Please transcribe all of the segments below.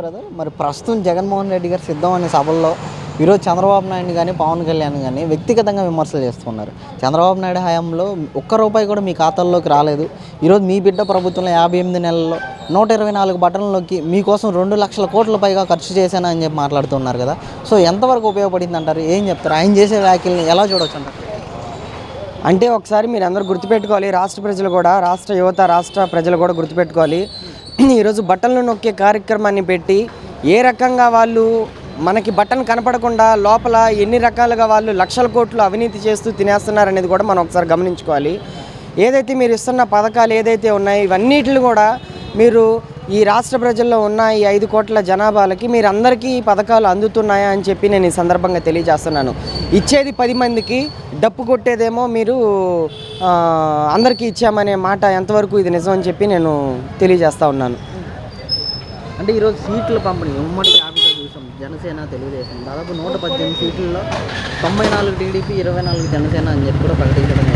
Brother మరి ప్రస్తుతం జగన్మోహన్ రెడ్డి గారు సిద్ధం అనే సభల్లో ఈరోజు చంద్రబాబు నాయుడు కానీ పవన్ కళ్యాణ్ కానీ వ్యక్తిగతంగా విమర్శలు చేస్తున్నారు. చంద్రబాబు నాయుడు హయాంలో ఒక్క రూపాయి కూడా మీ ఖాతాల్లోకి రాలేదు. ఈరోజు మీ బిడ్డ ప్రభుత్వంలో యాభై ఎనిమిది నెలల్లో నూట ఇరవై నాలుగు బటన్లోకి మీకోసం రెండు లక్షల కోట్ల పైగా ఖర్చు చేశాను అని చెప్పి మాట్లాడుతున్నారు కదా. సో ఎంతవరకు ఉపయోగపడింది అంటారు? ఏం చెప్తారు? ఆయన చేసే వ్యాఖ్యల్ని ఎలా చూడవచ్చు అంటారు? అంటే ఒకసారి మీరు అందరూ గుర్తుపెట్టుకోవాలి రాష్ట్ర ప్రజలు కూడా రాష్ట్ర యువత రాష్ట్ర ప్రజలు కూడా గుర్తుపెట్టుకోవాలి. ఈరోజు బట్టలను నొక్కే కార్యక్రమాన్ని పెట్టి ఏ రకంగా వాళ్ళు మనకి బటన్ కనపడకుండా లోపల ఎన్ని రకాలుగా వాళ్ళు లక్షల కోట్లు అవినీతి చేస్తూ తినేస్తున్నారు అనేది కూడా మనం ఒకసారి గమనించుకోవాలి. ఏదైతే మీరు ఇస్తున్న పథకాలు ఏదైతే ఉన్నాయో ఇవన్నిటిని కూడా మీరు ఈ రాష్ట్ర ప్రజల్లో ఉన్న ఈ ఐదు కోట్ల జనాభాలకి మీరు అందరికీ ఈ పథకాలు అందుతున్నాయా అని చెప్పి నేను ఈ సందర్భంగా తెలియజేస్తున్నాను. ఇచ్చేది పది మందికి డప్పు కొట్టేదేమో మీరు అందరికీ ఇచ్చామనే మాట ఎంతవరకు ఇది నిజం అని చెప్పి నేను తెలియజేస్తా ఉన్నాను. అంటే ఈరోజు సీట్ల పంపిణీ ఉమ్మడి జాబితా చూసాం. జనసేన తెలుగుదేశం. దాదాపు నూట పద్దెనిమిది సీట్లలో తొంభై నాలుగు టీడీపీ ఇరవై నాలుగు జనసేన అని చెప్పి కూడా ప్రకటించడం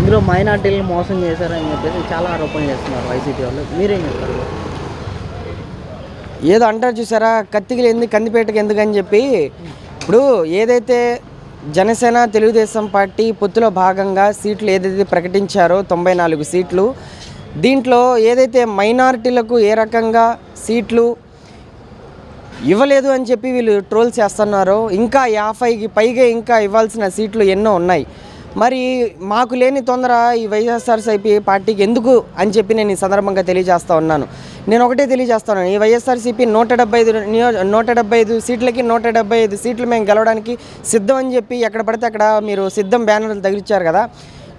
ఇందులో మైనార్టీలను మోసం చేశారని చెప్పేసి చాలా ఆరోపణలు చేస్తున్నారు వైసీపీ వాళ్ళు. మీరేం చెప్తారు? ఏదో అంటారు చూసారా? కత్తికి ఎందుకు కందిపేటకి ఎందుకు అని చెప్పి ఇప్పుడు ఏదైతే జనసేన తెలుగుదేశం పార్టీ పొత్తులో భాగంగా సీట్లు ఏదైతే ప్రకటించారో తొంభై నాలుగు సీట్లు దీంట్లో ఏదైతే మైనారిటీలకు ఏ రకంగా సీట్లు ఇవ్వలేదు అని చెప్పి వీళ్ళు ట్రోల్ చేస్తున్నారో ఇంకా యాభైకి పైగా ఇంకా ఇవ్వాల్సిన సీట్లు ఎన్నో ఉన్నాయి. మరి మాకు లేని తొందర ఈ వైఎస్ఆర్సీపీ పార్టీకి ఎందుకు అని చెప్పి నేను ఈ సందర్భంగా తెలియజేస్తా ఉన్నాను. నేను ఒకటే తెలియజేస్తాను. ఈ వైఎస్ఆర్సీపీ నూట డెబ్బై ఐదు నియో నూట డెబ్బై ఐదు సీట్లకి నూట డెబ్బై ఐదు సీట్లు మేము గెలవడానికి సిద్ధం అని చెప్పి ఎక్కడ పడితే అక్కడ మీరు సిద్ధం బ్యానర్లు తగిలిచ్చారు కదా.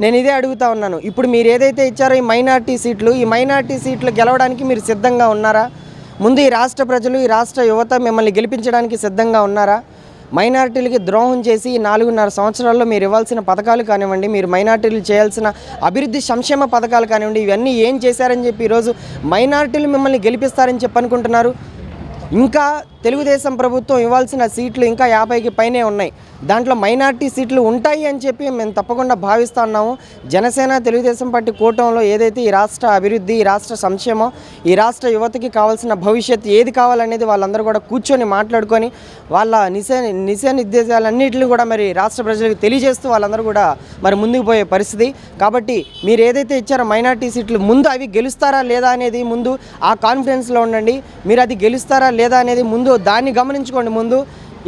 నేను ఇదే అడుగుతా ఉన్నాను. ఇప్పుడు మీరు ఏదైతే ఇచ్చారో ఈ మైనార్టీ సీట్లు ఈ మైనార్టీ సీట్లు గెలవడానికి మీరు సిద్ధంగా ఉన్నారా? ముందు ఈ రాష్ట్ర ప్రజలు ఈ రాష్ట్ర యువత మిమ్మల్ని గెలిపించడానికి సిద్ధంగా ఉన్నారా? మైనార్టీలకి ద్రోహం చేసి ఈ నాలుగున్నర సంవత్సరాల్లో మీరు ఇవ్వాల్సిన పథకాలు కానివ్వండి మీరు మైనార్టీలు చేయాల్సిన అభివృద్ధి సంక్షేమ పథకాలు కానివ్వండి ఇవన్నీ ఏం చేశారని చెప్పి ఈరోజు మైనార్టీలు మిమ్మల్ని గెలిపిస్తారని చెప్పి అనుకుంటున్నారు ఇంకా తెలుగుదేశం ప్రభుత్వం ఇవ్వాల్సిన సీట్లు ఇంకా యాభైకి పైనే ఉన్నాయి. దాంట్లో మైనార్టీ సీట్లు ఉంటాయి అని చెప్పి మేము తప్పకుండా భావిస్తూ ఉన్నాము. జనసేన తెలుగుదేశం పార్టీ కూటమిలో ఏదైతే ఈ రాష్ట్ర అభివృద్ధి ఈ రాష్ట్ర సంక్షేమం ఈ రాష్ట్ర యువతకి కావాల్సిన భవిష్యత్తు ఏది కావాలనేది వాళ్ళందరూ కూడా కూర్చొని మాట్లాడుకొని వాళ్ళ నిశ నిశ నిర్దేశాలన్నింటినీ కూడా మరి రాష్ట్ర ప్రజలకు తెలియజేస్తూ వాళ్ళందరూ కూడా మరి ముందుకు పోయే పరిస్థితి. కాబట్టి మీరు ఏదైతే ఇచ్చారో మైనార్టీ సీట్లు ముందు అవి గెలుస్తారా లేదా అనేది ముందు ఆ కాన్ఫిడెన్స్లో ఉండండి. మీరు అది గెలుస్తారా లేదా అనేది ముందు దాన్ని గమనించుకోండి ముందు.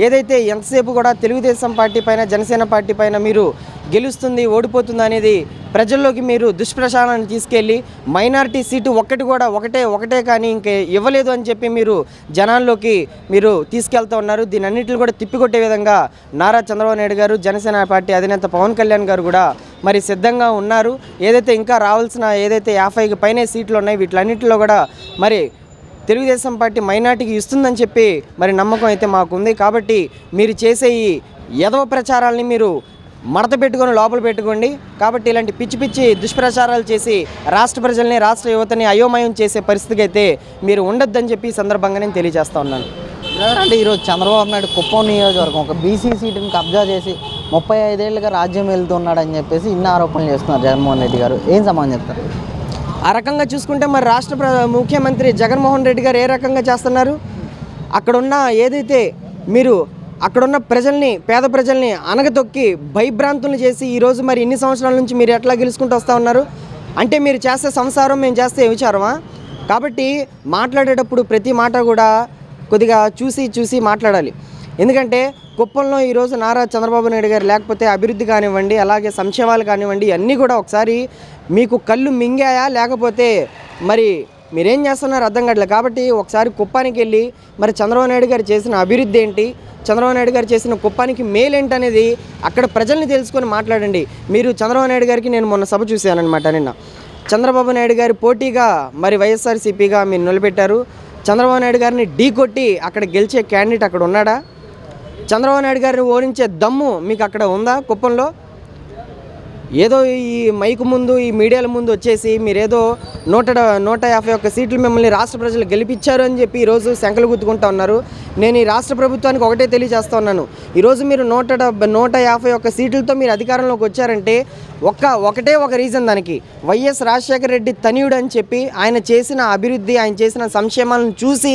ఏదైతే ఎంతసేపు కూడా తెలుగుదేశం పార్టీ పైన జనసేన పార్టీ పైన మీరు గెలుస్తుంది ఓడిపోతుంది అనేది ప్రజల్లోకి మీరు దుష్ప్రచారాన్ని తీసుకెళ్ళి మైనారిటీ సీటు ఒక్కటి కూడా ఒకటే ఒకటే కానీ ఇంకే ఇవ్వలేదు అని చెప్పి మీరు జనాల్లోకి మీరు తీసుకెళ్తూ ఉన్నారు. దీని అన్నింటిని కూడా తిప్పికొట్టే విధంగా నారా చంద్రబాబు నాయుడు గారు జనసేన పార్టీ అధినేత పవన్ కళ్యాణ్ గారు కూడా మరి సిద్ధంగా ఉన్నారు. ఏదైతే ఇంకా రావాల్సిన ఏదైతే యాభైకి పైనే సీట్లు ఉన్నాయి వీటిలన్నింటిలో కూడా మరి తెలుగుదేశం పార్టీ మైనార్టీకి ఇస్తుందని చెప్పి మరి నమ్మకం అయితే మాకుంది. కాబట్టి మీరు చేసే ఈ యదవ ప్రచారాలని మీరు మడత పెట్టుకొని లోపల పెట్టుకోండి. కాబట్టి ఇలాంటి పిచ్చి పిచ్చి దుష్ప్రచారాలు చేసి రాష్ట్ర ప్రజల్ని రాష్ట్ర యువతని అయోమయం చేసే పరిస్థితికి అయితే మీరు ఉండొద్దని చెప్పి ఈ సందర్భంగా నేను తెలియజేస్తా ఉన్నాను. అంటే ఈరోజు చంద్రబాబు నాయుడు కుప్పం నియోజకవర్గం ఒక బీసీ సీటుని కబ్జా చేసి ముప్పై ఐదేళ్ళుగా రాజ్యం వెళ్తున్నాడని చెప్పేసి ఇన్ని ఆరోపణలు చేస్తున్నారు జగన్మోహన్ రెడ్డి గారు. ఏం సమాధానం చెప్తారు? ఆ రకంగా చూసుకుంటే మరి రాష్ట్ర ప్ర ముఖ్యమంత్రి జగన్మోహన్ రెడ్డి గారు ఏ రకంగా చేస్తున్నారు? అక్కడున్న ఏదైతే మీరు అక్కడున్న ప్రజల్ని పేద ప్రజల్ని అనగతొక్కి భయభ్రాంతులు చేసి ఈరోజు మరి ఇన్ని సంవత్సరాల నుంచి మీరు ఎట్లా గెలుచుకుంటూ వస్తూ ఉన్నారు? అంటే మీరు చేస్తే సంసారం మేము చేస్తే విచారమా? కాబట్టి మాట్లాడేటప్పుడు ప్రతి మాట కూడా కొద్దిగా చూసి చూసి మాట్లాడాలి. ఎందుకంటే కుప్పంలో ఈరోజు నారా చంద్రబాబు నాయుడు గారు లేకపోతే అభివృద్ధి కానివ్వండి అలాగే సంక్షేమాలు కానివ్వండి అన్నీ కూడా ఒకసారి మీకు కళ్ళు మింగాయా? లేకపోతే మరి మీరేం చేస్తున్నారు అర్థం కావట్లేదు. కాబట్టి ఒకసారి కుప్పానికి వెళ్ళి మరి చంద్రబాబు నాయుడు గారు చేసిన అభివృద్ధి ఏంటి? చంద్రబాబు నాయుడు గారు చేసిన కుప్పానికి మేలేంటి అనేది అక్కడ ప్రజల్ని తెలుసుకొని మాట్లాడండి. మీరు చంద్రబాబు నాయుడు గారికి నేను మొన్న సభ చూశానమాట నిన్న. చంద్రబాబు నాయుడు గారి పోటీగా మరి వైఎస్ఆర్సీపీగా మీరు నిలబెట్టారు. చంద్రబాబు నాయుడు గారిని ఢీ కొట్టి అక్కడ గెలిచే క్యాండిడేట్ అక్కడ ఉన్నాడా? చంద్రబాబు నాయుడు గారిని ఓడించే దమ్ము మీకు అక్కడ ఉందా కుప్పంలో? ఏదో ఈ మైక్ ముందు ఈ మీడియాల ముందు వచ్చేసి మీరేదో నూట నూట యాభై ఒక్క సీట్లు మిమ్మల్ని రాష్ట్ర ప్రజలు గెలిపించారు అని చెప్పి ఈరోజు శంకలు గుద్దుకుంటా ఉన్నారు. నేను ఈ రాష్ట్ర ప్రభుత్వానికి ఒకటే తెలియజేస్తా ఉన్నాను. ఈరోజు మీరు నూట డెబ్బై నూట యాభై ఒక్క సీట్లతో మీరు అధికారంలోకి వచ్చారంటే ఒక్క ఒకటే ఒక రీజన్ దానికి. వైఎస్ రాజశేఖర రెడ్డి తనయుడు అని చెప్పి ఆయన చేసిన అభివృద్ధి ఆయన చేసిన సంక్షేమాలను చూసి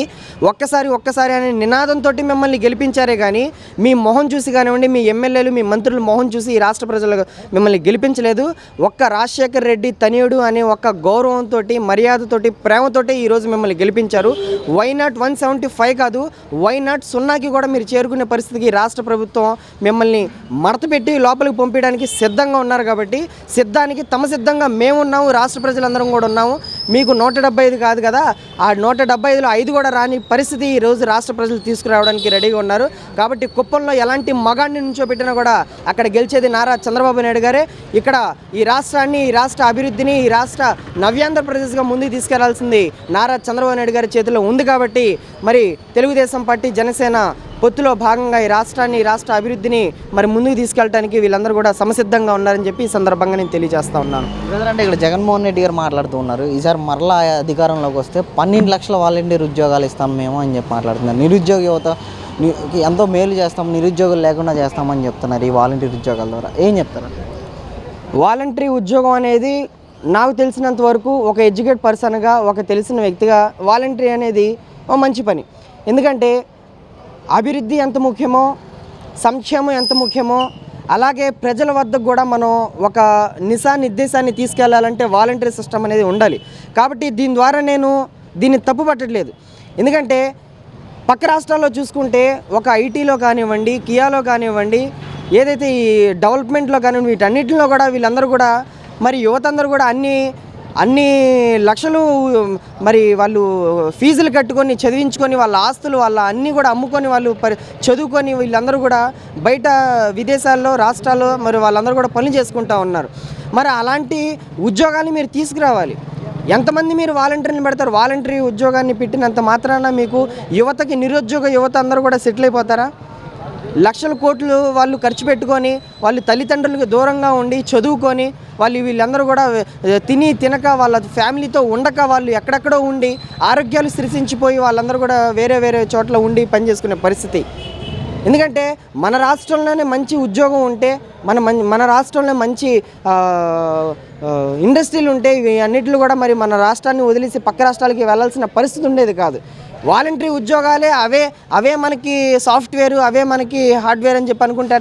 ఒక్కసారి ఒక్కసారి అనే నినాదంతో మిమ్మల్ని గెలిపించారే కానీ మీ మొహం చూసి కానివ్వండి మీ ఎమ్మెల్యేలు మీ మంత్రులు మొహం చూసి ఈ రాష్ట్ర ప్రజలు మిమ్మల్ని గెలిపించలేదు. ఒక్క రాజశేఖర రెడ్డి తనయుడు అనే ఒక్క గౌరవంతో మర్యాదతోటి ప్రేమతోటి ఈరోజు మిమ్మల్ని గెలిపించారు. Why not one seventy five కాదు వై నాట్ సున్నాకి కూడా మీరు చేరుకునే పరిస్థితికి రాష్ట్ర ప్రభుత్వం మిమ్మల్ని మడతపెట్టి లోపలికి పంపించడానికి సిద్ధంగా ఉన్నారు కాబట్టి సిద్ధానికి తమ సిద్ధంగా మేము ఉన్నాము రాష్ట్ర ప్రజలందరం కూడా ఉన్నాము. మీకు నూట డెబ్బై ఐదు కాదు కదా? ఆ నూట డెబ్బై ఐదులో ఐదు కూడా రాని పరిస్థితి ఈ రోజు రాష్ట్ర ప్రజలు తీసుకురావడానికి రెడీగా ఉన్నారు. కాబట్టి కుప్పంలో ఎలాంటి మగాన్ని నుంచో పెట్టినా కూడా అక్కడ గెలిచేది నారా చంద్రబాబు నాయుడు గారే. ఇక్కడ ఈ రాష్ట్రాన్ని ఈ రాష్ట్ర అభివృద్ధిని ఈ రాష్ట్ర నవ్యాంధ్రప్రదేశ్గా ముందుకు తీసుకెళ్ళాల్సింది నారా చంద్రబాబు నాయుడు గారి చేతిలో ఉంది కాబట్టి మరి తెలుగుదేశం పార్టీ జనసేన పొత్తులో భాగంగా ఈ రాష్ట్రాన్ని రాష్ట్ర అభివృద్ధిని మరి ముందుకు తీసుకెళ్ళడానికి వీళ్ళందరూ కూడా సమసిద్ధంగా ఉన్నారని చెప్పి ఈ సందర్భంగా నేను తెలియజేస్తా ఉన్నాను. అంటే ఇక్కడ జగన్మోహన్ రెడ్డి గారు మాట్లాడుతూ ఉన్నారు. ఈసారి మరలా అధికారంలోకి వస్తే పన్నెండు లక్షల వాలంటీర్ ఉద్యోగాలు ఇస్తాం మేము అని చెప్పి మాట్లాడుతున్నారు. నిరుద్యోగ యువత ఎంతో మేలు చేస్తాం నిరుద్యోగులు లేకుండా చేస్తామని చెప్తున్నారు ఈ వాలంటీర్ ఉద్యోగాల ద్వారా. ఏం చెప్తారు? వాలంటరీ ఉద్యోగం అనేది నాకు తెలిసినంత వరకు ఒక ఎడ్యుకేట్ పర్సన్గా ఒక తెలిసిన వ్యక్తిగా వాలంటరీ అనేది ఒక మంచి పని. ఎందుకంటే అభివృద్ధి ఎంత ముఖ్యమో సంక్షేమం ఎంత ముఖ్యమో అలాగే ప్రజల వద్దకు కూడా మనం ఒక నిశా నిర్దేశాన్ని తీసుకెళ్ళాలంటే వాలంటరీ సిస్టమ్ అనేది ఉండాలి. కాబట్టి దీని ద్వారా నేను దీన్ని తప్పు పట్టట్లేదు. ఎందుకంటే పక్క రాష్ట్రాల్లో చూసుకుంటే ఒక ఐటీలో కానివ్వండి కియాలో కానివ్వండి ఏదైతే ఈ డెవలప్మెంట్లో కానివ్వండి వీటన్నిటిలో కూడా వీళ్ళందరూ కూడా మరి యువత అందరూ కూడా అన్ని అన్ని లక్షలు మరి వాళ్ళు ఫీజులు కట్టుకొని చదివించుకొని వాళ్ళ ఆస్తులు వాళ్ళ అన్నీ కూడా అమ్ముకొని వాళ్ళు పరి చదువుకొని వీళ్ళందరూ కూడా బయట విదేశాల్లో రాష్ట్రాల్లో మరి వాళ్ళందరూ కూడా పనులు చేసుకుంటూ ఉన్నారు. మరి అలాంటి ఉద్యోగాన్ని మీరు తీసుకురావాలి. ఎంతమంది మీరు వాలంటీర్ని పెడతారు? వాలంటరీ ఉద్యోగాన్ని పెట్టినంత మాత్రాన మీకు యువతకి నిరుద్యోగ యువత అందరూ కూడా సెటిల్ అయిపోతారా? లక్షల కోట్లు వాళ్ళు ఖర్చు పెట్టుకొని వాళ్ళు తల్లిదండ్రులకు దూరంగా ఉండి చదువుకొని వాళ్ళు వీళ్ళందరూ కూడా తిని తినక వాళ్ళ ఫ్యామిలీతో ఉండక వాళ్ళు ఎక్కడెక్కడో ఉండి ఆరోగ్యాలు సృష్టించిపోయి వాళ్ళందరూ కూడా వేరే వేరే చోట్ల ఉండి పనిచేసుకునే పరిస్థితి. ఎందుకంటే మన రాష్ట్రంలోనే మంచి ఉద్యోగం ఉంటే మన మం మన రాష్ట్రంలో మంచి ఇండస్ట్రీలు ఉంటే ఇవి అన్నిటిలో కూడా మరి మన రాష్ట్రాన్ని వదిలేసి పక్క రాష్ట్రాలకి వెళ్ళాల్సిన పరిస్థితి ఉండేది కాదు. వాలంటరీ ఉద్యోగాలే అవే అవే మనకి సాఫ్ట్వేర్ అవే మనకి హార్డ్వేర్ అని చెప్పి అనుకుంటే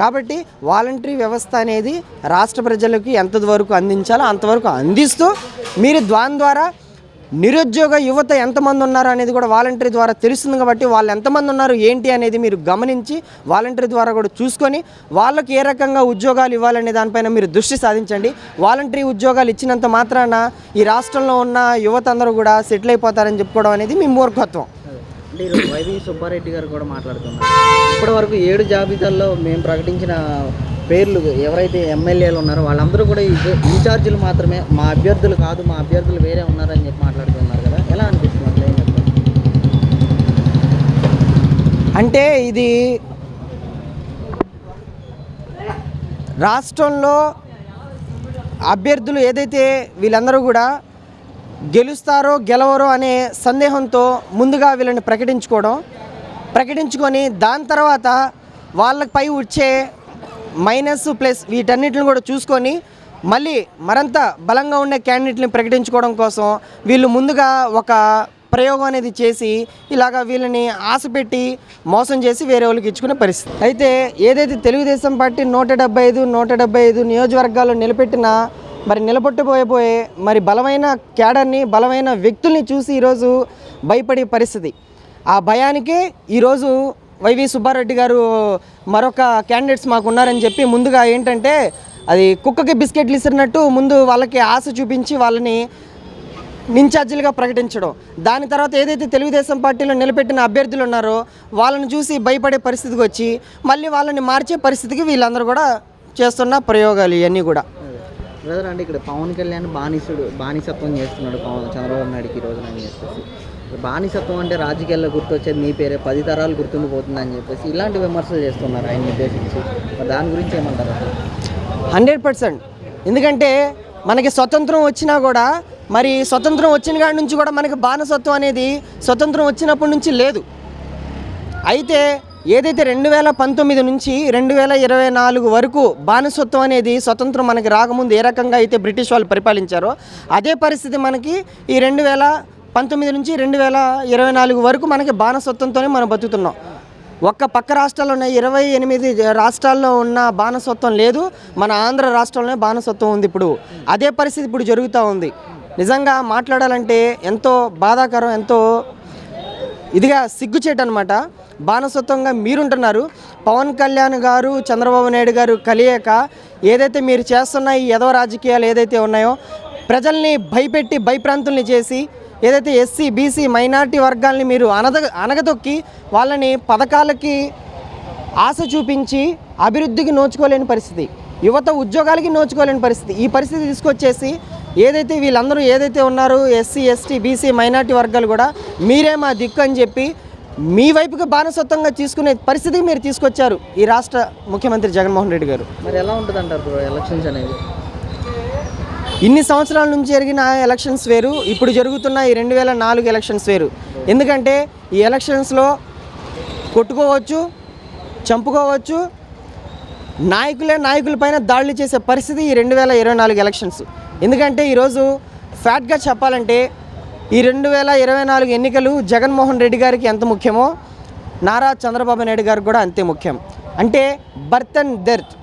కాబట్టి వాలంటరీ వ్యవస్థ అనేది రాష్ట్ర ప్రజలకి ఎంతవరకు అందించాలో అంతవరకు అందిస్తూ మీరు దాని ద్వారా నిరుద్యోగ యువత ఎంతమంది ఉన్నారు అనేది కూడా వాలంటరీ ద్వారా తెలుస్తుంది కాబట్టి వాళ్ళు ఎంతమంది ఉన్నారు ఏంటి అనేది మీరు గమనించి వాలంటరీ ద్వారా కూడా చూసుకొని వాళ్ళకి ఏ రకంగా ఉద్యోగాలు ఇవ్వాలనే దానిపైన మీరు దృష్టి సాధించండి. వాలంటరీ ఉద్యోగాలు ఇచ్చినంత మాత్రాన ఈ రాష్ట్రంలో ఉన్న యువత అందరూ కూడా సెటిల్ అయిపోతారని చెప్పుకోవడం అనేది మీ మూర్ఖత్వం. వైవి సుబ్బారెడ్డి గారు కూడా మాట్లాడుతున్నారు. ఇప్పటి వరకు ఏడు జాబితాల్లో మేము ప్రకటించిన పేర్లు ఎవరైతే ఎమ్మెల్యేలు ఉన్నారో వాళ్ళందరూ కూడా ఇన్ఛార్జీలు మాత్రమే మా అభ్యర్థులు కాదు మా అభ్యర్థులు వేరే ఉన్నారని చెప్పి మాట్లాడుతున్నారు కదా. ఎలా అనిపిస్తుంది అంటే ఇది రాష్ట్రంలో అభ్యర్థులు ఏదైతే వీళ్ళందరూ కూడా గెలుస్తారో గెలవరో అనే సందేహంతో ముందుగా వీళ్ళని ప్రకటించుకోవడం ప్రకటించుకొని దాని తర్వాత వాళ్ళపై వచ్చే మైనస్ ప్లస్ వీటన్నిటిని కూడా చూసుకొని మళ్ళీ మరింత బలంగా ఉండే క్యాండిడేట్ని ప్రకటించుకోవడం కోసం వీళ్ళు ముందుగా ఒక ప్రయోగం అనేది చేసి ఇలాగ వీళ్ళని ఆశ పెట్టి మోసం చేసి వేరే వాళ్ళకి ఇచ్చుకునే పరిస్థితి. అయితే ఏదైతే తెలుగుదేశం పార్టీ నూట డెబ్బై ఐదు నూట డెబ్బై ఐదు నియోజకవర్గాల్లో నిలబెట్టిన మరి నిలబొట్టబోయబోయే మరి బలమైన క్యాడర్ని బలమైన వ్యక్తుల్ని చూసి ఈరోజు భయపడే పరిస్థితి. ఆ భయానికే ఈరోజు వైవి సుబ్బారెడ్డి గారు మరొక క్యాండిడేట్స్ మాకు ఉన్నారని చెప్పి ముందుగా ఏంటంటే అది కుక్కకి బిస్కెట్లు ఇస్తున్నట్టు ముందు వాళ్ళకి ఆశ చూపించి వాళ్ళని ఇన్ఛార్జీలుగా ప్రకటించడం. దాని తర్వాత ఏదైతే తెలుగుదేశం పార్టీలో నిలబెట్టిన అభ్యర్థులు ఉన్నారో వాళ్ళని చూసి భయపడే పరిస్థితికి వచ్చి మళ్ళీ వాళ్ళని మార్చే పరిస్థితికి వీళ్ళందరూ కూడా చేస్తున్న ప్రయోగాలు ఇవన్నీ కూడా. బ్రదర్ అంటే ఇక్కడ పవన్ కళ్యాణ్ బానిసుడు బానిసత్వం చేస్తున్నాడు పవన్ చంద్రబాబు నాయుడుకి ఈ రోజున అని చెప్పేసి. బానిసత్వం అంటే రాజకీయాల్లో గుర్తొచ్చేది మీ పేరే పది తరాలు గుర్తుండిపోతుంది అని చెప్పేసి ఇలాంటి విమర్శలు చేస్తున్నారు ఆయన ఉద్దేశించి దాని గురించి ఏమంటారు? Hundred percent. ఎందుకంటే మనకి స్వతంత్రం వచ్చినా కూడా మరి స్వతంత్రం వచ్చిన కాడి నుంచి కూడా మనకి బానిసత్వం అనేది స్వతంత్రం వచ్చినప్పటి నుంచి లేదు. అయితే ఏదైతే రెండు వేల పంతొమ్మిది నుంచి రెండు వేల ఇరవై నాలుగు వరకు బానిసత్వం అనేది స్వతంత్రం మనకి రాకముందు ఏ రకంగా అయితే బ్రిటిష్ వాళ్ళు పరిపాలించారో అదే పరిస్థితి మనకి ఈ రెండు వేల పంతొమ్మిది నుంచి రెండు వేల ఇరవై నాలుగు వరకు మనకి బానిసత్వంతోనే మనం బతుకుతున్నాం. ఒక్క పక్క రాష్ట్రాల్లో ఉన్న ఇరవై ఎనిమిది రాష్ట్రాల్లో ఉన్న బానిసత్వం లేదు. మన ఆంధ్ర రాష్ట్రంలోనే బానిసత్వం ఉంది ఇప్పుడు. అదే పరిస్థితి ఇప్పుడు జరుగుతూ ఉంది. నిజంగా మాట్లాడాలంటే ఎంతో బాధాకరం ఎంతో ఇదిగా సిగ్గుచేట అనమాట బానిసత్వంగా మీరుంటున్నారు. పవన్ కళ్యాణ్ గారు చంద్రబాబు నాయుడు గారు కలియక ఏదైతే మీరు చేస్తున్న ఈ యదవ రాజకీయాలు ఏదైతే ఉన్నాయో ప్రజల్ని భయపెట్టి భయప్రాంతుల్ని చేసి ఏదైతే ఎస్సీ బీసీ మైనార్టీ వర్గాల్ని మీరు అనద అనగదొక్కి వాళ్ళని పథకాలకి ఆశ చూపించి అభివృద్ధికి నోచుకోలేని పరిస్థితి. యువత ఉద్యోగాలకి నోచుకోలేని పరిస్థితి. ఈ పరిస్థితి తీసుకొచ్చేసి ఏదైతే వీళ్ళందరూ ఏదైతే ఉన్నారో ఎస్సీ ఎస్టీ బీసీ మైనార్టీ వర్గాలు కూడా మీరే మా దిక్కు అని చెప్పి మీ వైపుకి బానిసత్వంగా తీసుకునే పరిస్థితికి మీరు తీసుకొచ్చారు ఈ రాష్ట్ర ముఖ్యమంత్రి జగన్మోహన్ రెడ్డి గారు. మరి ఎలా ఉంటుంది అంటారు ఎలక్షన్స్ అనేది? ఇన్ని సంవత్సరాల నుంచి జరిగిన ఎలక్షన్స్ వేరు ఇప్పుడు జరుగుతున్న ఈ రెండు వేల నాలుగు ఎలక్షన్స్ వేరు. ఎందుకంటే ఈ ఎలక్షన్స్లో కొట్టుకోవచ్చు చంపుకోవచ్చు నాయకులే నాయకులపైన దాడులు చేసే పరిస్థితి ఈ రెండు వేల ఇరవై నాలుగు ఎలక్షన్స్. ఎందుకంటే ఈరోజు ఫ్యాట్గా చెప్పాలంటే ఈ రెండు వేల ఇరవై నాలుగు ఎన్నికలు జగన్మోహన్ రెడ్డి గారికి ఎంత ముఖ్యమో నారా చంద్రబాబు నాయుడు గారికి కూడా అంతే ముఖ్యం. అంటే బర్త్ అండ్ డెర్త్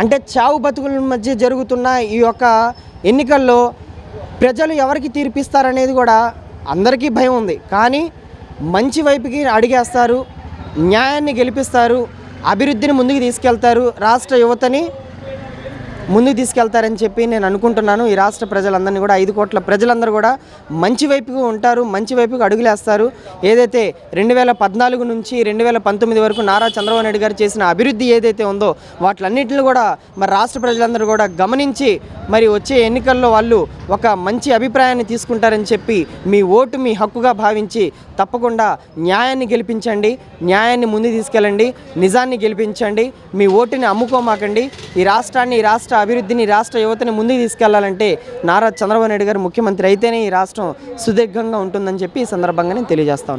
అంటే చావు బతుకుల మధ్య జరుగుతున్న ఈ యొక్క ఎన్నికల్లో ప్రజలు ఎవరికి తీర్పిస్తారనేది కూడా అందరికీ భయం ఉంది. కానీ మంచి వైపుకి అడిగేస్తారు న్యాయాన్ని గెలిపిస్తారు అభివృద్ధిని ముందుకు తీసుకెళ్తారు రాష్ట్ర యువతని ముందుకు తీసుకెళ్తారని చెప్పి నేను అనుకుంటున్నాను. ఈ రాష్ట్ర ప్రజలందరినీ కూడా ఐదు కోట్ల ప్రజలందరూ కూడా మంచి వైపుకు ఉంటారు మంచి వైపుకు అడుగులేస్తారు. ఏదైతే రెండు వేల పద్నాలుగు నుంచి రెండు వేల పంతొమ్మిది వరకు నారా చంద్రబాబు నాయుడు గారు చేసిన అభివృద్ధి ఏదైతే ఉందో వాటిలన్నింటిని కూడా మరి రాష్ట్ర ప్రజలందరూ కూడా గమనించి మరి వచ్చే ఎన్నికల్లో వాళ్ళు ఒక మంచి అభిప్రాయాన్ని తీసుకుంటారని చెప్పి మీ ఓటు మీ హక్కుగా భావించి తప్పకుండా న్యాయాన్ని గెలిపించండి న్యాయాన్ని ముందు తీసుకెళ్ళండి నిజాన్ని గెలిపించండి మీ ఓటుని అమ్ముకోమాకండి. ఈ రాష్ట్రాన్ని ఈ రాష్ట్ర అభివృద్ధిని రాష్ట్ర యువతని ముందుకు తీసుకెళ్ళాలంటే నారా చంద్రబాబు నాయుడు గారు ముఖ్యమంత్రి అయితేనే ఈ రాష్ట్రం సుదీర్ఘంగా ఉంటుందని చెప్పి ఈ సందర్భంగా నేను తెలియజేస్తాను